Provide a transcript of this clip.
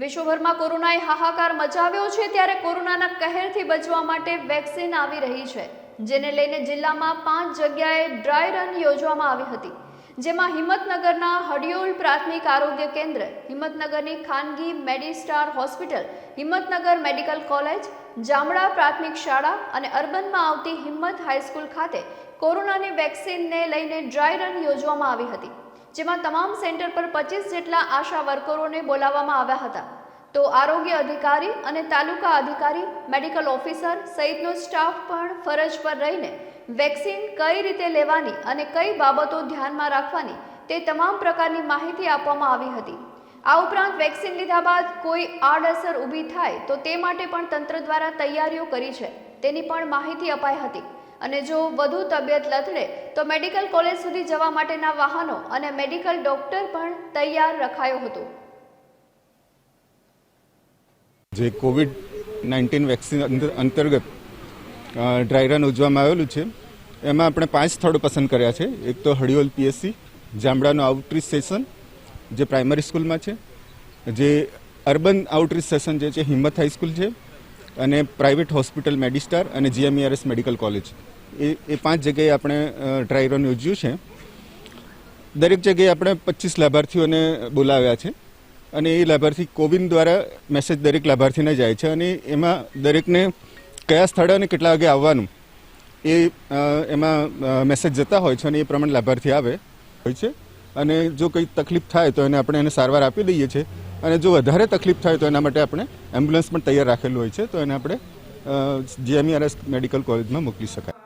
વિશ્વભરમાં કોરોનાએ હાહાકાર મચાવ્યો છે ત્યારે કોરોનાના કહેરથી બચવા માટે વેક્સિન આવી રહી છે, જેને લઈને જિલ્લામાં પાંચ જગ્યાએ ડ્રાય રન યોજવામાં આવી હતી. જેમાં હિંમતનગરના હડિયોલ પ્રાથમિક આરોગ્ય કેન્દ્ર, હિંમતનગરની ખાનગી Medistar hospital, Himmatnagar medical college, Jamda પ્રાથમિક શાળા અને અર્બનમાં આવતી હિંમત હાઈસ્કૂલ ખાતે કોરોનાની વેક્સિનને લઈને ડ્રાય રન યોજવામાં આવી હતી. જેમાં તમામ સેન્ટર પર પચીસ જેટલા આશા વર્કરોને બોલાવવામાં આવ્યા હતા. તો આરોગ્ય અધિકારી અને તાલુકા અધિકારી, મેડિકલ ઓફિસર સહિતનો સ્ટાફ પણ ફરજ પર રહીને વેક્સિન કઈ રીતે લેવાની અને કઈ બાબતો ધ્યાનમાં રાખવાની તે તમામ પ્રકારની માહિતી આપવામાં આવી હતી. આ ઉપરાંત વેક્સિન લીધા બાદ કોઈ આડઅસર ઊભી થાય તો તે માટે પણ તંત્ર દ્વારા તૈયારીઓ કરી છે. તેની પણ માહિતી અપાઈ હતી. અને જો વધુ તબિયત લથડે, તો મેડિકલ કોલેજ સુધી જવા માટેના વાહનો અને મેડિકલ ડોક્ટર પણ તૈયાર રખાયો હતો. જે કોવિડ નાઇન્ટીન વેક્સિન અંતર્ગત ડ્રાય રન ઉજવવામાં આવેલું છે, એમાં આપણે પાંચ સ્થળો પસંદ કર્યા છે. એક તો હળિયોલ પીએસસી જામડાનું આઉટરીચ સેશન જે પ્રાઇમરી સ્કૂલમાં છે, જે અર્બન આઉટરીચ સેશન જે છે, હિંમત હાઈસ્કૂલ છે અને પ્રાઇવેટ હોસ્પિટલ મેડિસ્ટાર અને જીએમઈઆરએસ મેડિકલ કોલેજ. એ એ પાંચ જગ્યાએ આપણે ડ્રાય રન યોજ્યું છે. દરેક જગ્યાએ આપણે પચીસ લાભાર્થીઓને બોલાવ્યા છે. અને એ લાભાર્થી કોવિન દ્વારા મેસેજ દરેક લાભાર્થીને જાય છે અને એમાં દરેકને કયા સ્થળે અને કેટલા વાગે આવવાનું એ એમાં મેસેજ જતા હોય છે અને એ પ્રમાણે લાભાર્થી આવે. હોય છે. અને જો કંઈ તકલીફ થાય તો એને આપણે એને સારવાર આપી દઈએ છીએ. અને જો વધારે તકલીફ થાય તો એના માટે આપણે એમ્બ્યુલન્સ પણ તૈયાર રાખેલું હોય છે. તો એને આપણે જીએમઈઆરએસ મેડિકલ કોલેજમાં મોકલી શકાય.